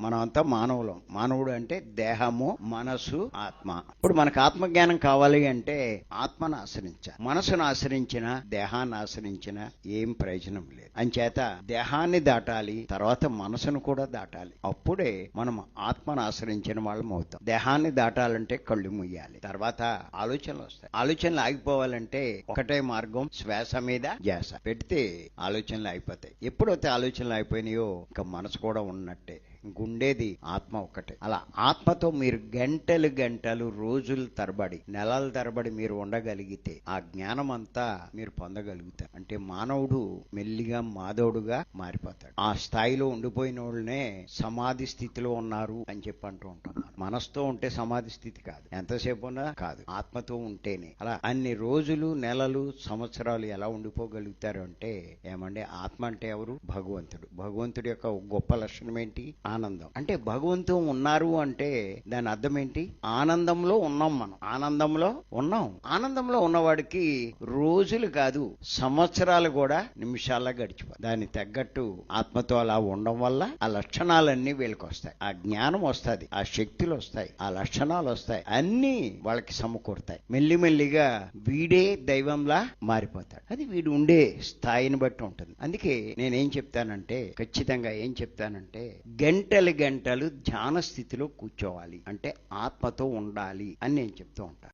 మనమంతా మానవులం. మానవుడు అంటే దేహము మనసు ఆత్మ. ఇప్పుడు మనకు ఆత్మజ్ఞానం కావాలి అంటే ఆత్మను ఆశ్రయించాలి. మనసును ఆశ్రయించిన దేహాన్ని ఆశ్రయించిన ఏం ప్రయోజనం లేదు. అంచేత దేహాన్ని దాటాలి తర్వాత మనసును కూడా దాటాలి. అప్పుడే మనం ఆత్మను ఆశ్రయించిన వాళ్ళం అవుతాం. దేహాన్ని దాటాలంటే కళ్ళు ముయ్యాలి తర్వాత ఆలోచనలు వస్తాయి. ఆలోచనలు ఆగిపోవాలంటే ఒకటే మార్గం శ్వాస మీద ధ్యాస. పెడితే ఆలోచనలు అయిపోతాయి ఎప్పుడైతే ఆలోచనలు అయిపోయినాయో ఇంకా మనసు కూడా ఉన్నట్టే. గుండేది ఆత్మ ఒక్కటే. అలా ఆత్మతో మీరు గంటలు గంటలు రోజులు తరబడి నెలల తరబడి మీరు ఉండగలిగితే ఆ జ్ఞానం అంతా మీరు పొందగలుగుతారు. అంటే మానవుడు మెల్లిగా మాధవుడుగా మారిపోతాడు. ఆ స్థాయిలో ఉండిపోయిన వాళ్ళనే సమాధి స్థితిలో ఉన్నారు అని చెప్పి అంటూ ఉంటాం మనస్తో మనసుతో ఉంటే సమాధి స్థితి కాదు. ఎంతసేపు ఉన్నా కాదు. ఆత్మతో ఉంటేనే. అలా అన్ని రోజులు నెలలు సంవత్సరాలు ఎలా ఉండిపోగలుగుతారు అంటే ఏమంటే ఆత్మ అంటే ఎవరు? భగవంతుడు. భగవంతుడి యొక్క గొప్ప లక్షణం ఏంటి? ఆనందం. అంటే భగవంతు ఉన్నారు అంటే దాని అర్థం ఏంటి? ఆనందంలో ఉన్నాం మనం. ఆనందంలో ఉన్నాం. ఆనందంలో ఉన్నవాడికి రోజులు కాదు సంవత్సరాలు కూడా నిమిషాల్లో గడిచిపోయి దాన్ని తగ్గట్టు ఆత్మతో అలా ఉండడం వల్ల ఆ లక్షణాలన్నీ వీళ్ళకి వస్తాయి. ఆ జ్ఞానం వస్తుంది ఆ శక్తులు వస్తాయి ఆ లక్షణాలు వస్తాయి అన్నీ వాళ్ళకి సమకూరుతాయి. మెల్లిమెల్లిగా వీడే దైవంలా మారిపోతాడు. అది వీడు ఉండే స్థాయిని బట్టి ఉంటుంది. అందుకే నేనేం చెప్తానంటే ఖచ్చితంగా ఏం చెప్తానంటే గంట గంటలు గంటలు ధ్యాన స్థితిలో కూర్చోవాలి. అంటే ఆత్మతో ఉండాలి అని నేను చెప్తూ ఉంటాను